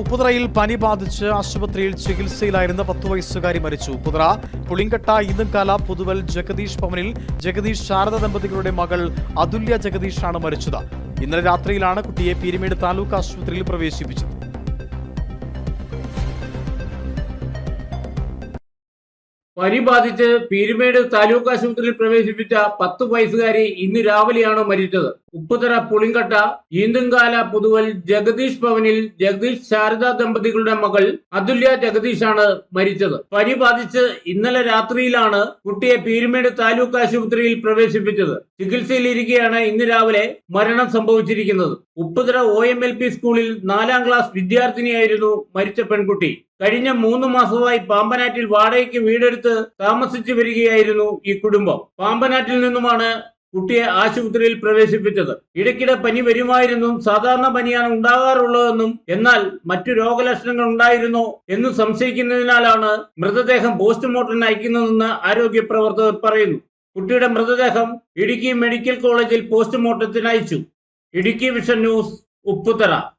ഉപ്പുതറയിൽ പനി ബാധിച്ച് ആശുപത്രിയിൽ ചികിത്സയിലായിരുന്ന പത്തു വയസ്സുകാരി മരിച്ചു. ഉപ്പുതറ പുളിങ്കട്ട ഇന്നുകാല പുതുവൽ ജഗദീഷ് ഭവനിൽ ജഗദീഷ് ശാരദ ദമ്പതികളുടെ മകൾ അതുല്യ ജഗദീഷാണ് മരിച്ചത്. ഇന്നലെ രാത്രിയിലാണ് കുട്ടിയെ പീരുമേട് താലൂക്ക് ആശുപത്രിയിൽ പ്രവേശിപ്പിച്ചത്. പനി ബാധിച്ച് പീരുമേട് താലൂക്ക് ആശുപത്രിയിൽ പ്രവേശിപ്പിച്ച പത്ത് വയസ്സുകാരി ഇന്ന് രാവിലെയാണ് മരിച്ചത്? ഉപ്പുതറ പുളിങ്കട്ട ഈന്തുംകാല പുതുവൽ ജഗദീഷ് ഭവനിൽ ജഗദീഷ് ശാരദ ദമ്പതികളുടെ മകൾ അതുല്യ ജഗദീഷാണ് മരിച്ചത്. പനി ബാധിച്ച് ഇന്നലെ രാത്രിയിലാണ് കുട്ടിയെ പീരുമേട് താലൂക്ക് ആശുപത്രിയിൽ പ്രവേശിപ്പിച്ചത്. ചികിത്സയിലിരിക്കെയാണ് ഇന്ന് രാവിലെ മരണം സംഭവിച്ചിരിക്കുന്നത്. Upputhara O M L P സ്കൂളിൽ നാലാം ക്ലാസ് വിദ്യാർത്ഥിനിയായിരുന്നു മരിച്ച പെൺകുട്ടി. കഴിഞ്ഞ മൂന്ന് മാസമായി പാമ്പനാറ്റിൽ വാടകയ്ക്ക് വീടെടുത്ത് താമസിച്ചു വരികയായിരുന്നു ഈ കുടുംബം. പാമ്പനാറ്റിൽ നിന്നുമാണ് കുട്ടിയെ ആശുപത്രിയിൽ പ്രവേശിപ്പിച്ചത്. ഇടയ്ക്കിടെ പനി വരുമായിരുന്നു. സാധാരണ പനിയാണ് ഉണ്ടാകാറുള്ളതെന്നും എന്നാൽ മറ്റു രോഗലക്ഷണങ്ങൾ ഉണ്ടായിരുന്നോ എന്ന് സംശയിക്കുന്നതിനാലാണ് മൃതദേഹം പോസ്റ്റ്മോർട്ടം അയക്കുന്നതെന്ന് ആരോഗ്യ പ്രവർത്തകർ പറയുന്നു. കുട്ടിയുടെ മൃതദേഹം ഇടുക്കി മെഡിക്കൽ കോളേജിൽ പോസ്റ്റ്മോർട്ടത്തിന് അയച്ചു. Idukki vision news Upputhara.